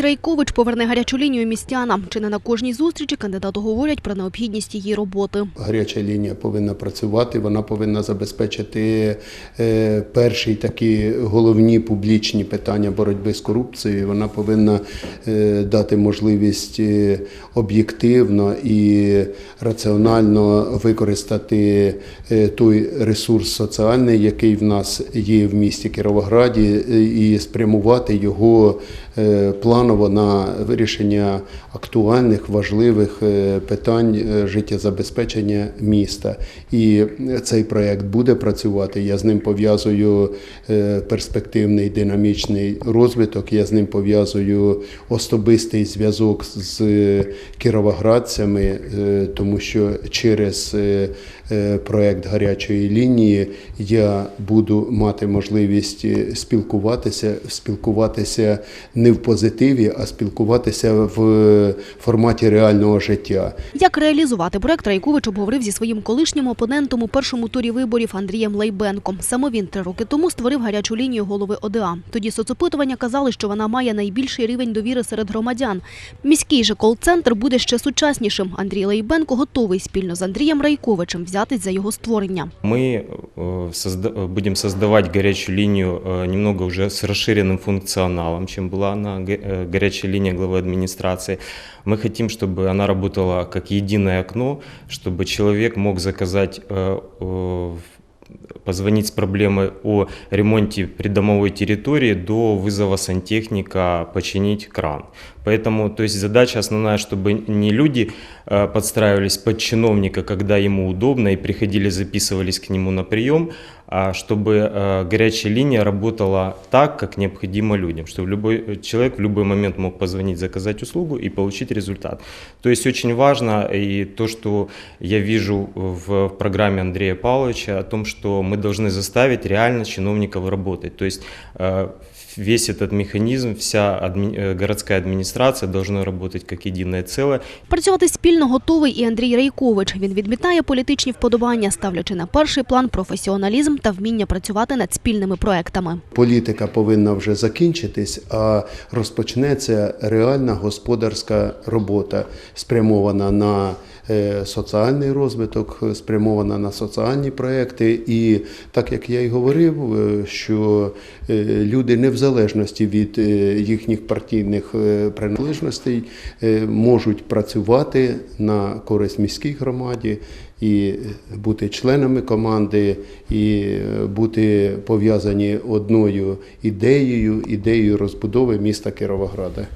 Райкович поверне гарячу лінію містянам. Чи не на кожній зустрічі кандидату говорять про необхідність її роботи. Гаряча лінія повинна працювати, вона повинна забезпечити е, перші такі головні публічні питання боротьби з корупцією. Вона повинна е, дати можливість е, об'єктивно і раціонально використати той ресурс соціальний, який в нас є в місті Кіровограді, і спрямувати його е, планово на вирішення актуальних важливих е, питань е, життєзабезпечення міста. І цей проект буде працювати. Я з ним пов'язую е, перспективний динамічний розвиток. Я з ним пов'язую особистий зв'язок з кіровоградцями, тому що через проект гарячої лінії я буду мати можливість е, спілкуватися, спілкуватися не в позитиві, а спілкуватися в форматі реального життя. Як реалізувати проект Райкович обговорив зі своїм колишнім опонентом у першому турі виборів Андрієм Лейбенком. Саме він три роки тому створив гарячу лінію голови ОДА. Тоді соцопитування казали, що вона має найбільший рівень довіри серед громадян. Міський же кол-центр буде ще сучаснішим. Андрій Лейбенко готовий спільно з Андрієм Райковичем взятись за його створення. Мы э, созда- будем создавать горячую линию э, немного уже с расширенным функционалом, чем была на г- э, горячая линия главы администрации. Мы хотим, чтобы она работала как единое окно, чтобы человек мог заказать, э, э, позвонить с проблемой о ремонте придомовой территории до вызова сантехника починить кран. Поэтому, то есть задача основная, чтобы не люди э, подстраивались под чиновника, когда ему удобно, и приходили, записывались к нему на прием, а чтобы э, горячая линия работала так, как необходимо людям, чтобы любой э, человек в любой момент мог позвонить, заказать услугу и получить результат. То есть очень важно и то, что я вижу в программе Андрея Павловича о том, что мы должны заставить реально чиновников работать. То есть весь этот механизм, вся адми- городская администрация должна працювати як єдине ціле. Працювати спільно готовий і Андрій Райкович. Він відмітає політичні вподобання, ставлячи на перший план професіоналізм та вміння працювати над спільними проектами. Політика повинна вже закінчитись, а розпочнеться реальна господарська робота, спрямована на соціальний розвиток, спрямована на соціальні проекти. І так як я й говорив, е, що е, люди не в залежності від е, їхніх партійних е, приналежностей е, можуть працювати на користь міській громаді і бути членами команди, і е, бути пов'язані одною ідеєю, ідеєю розбудови міста Кіровограда.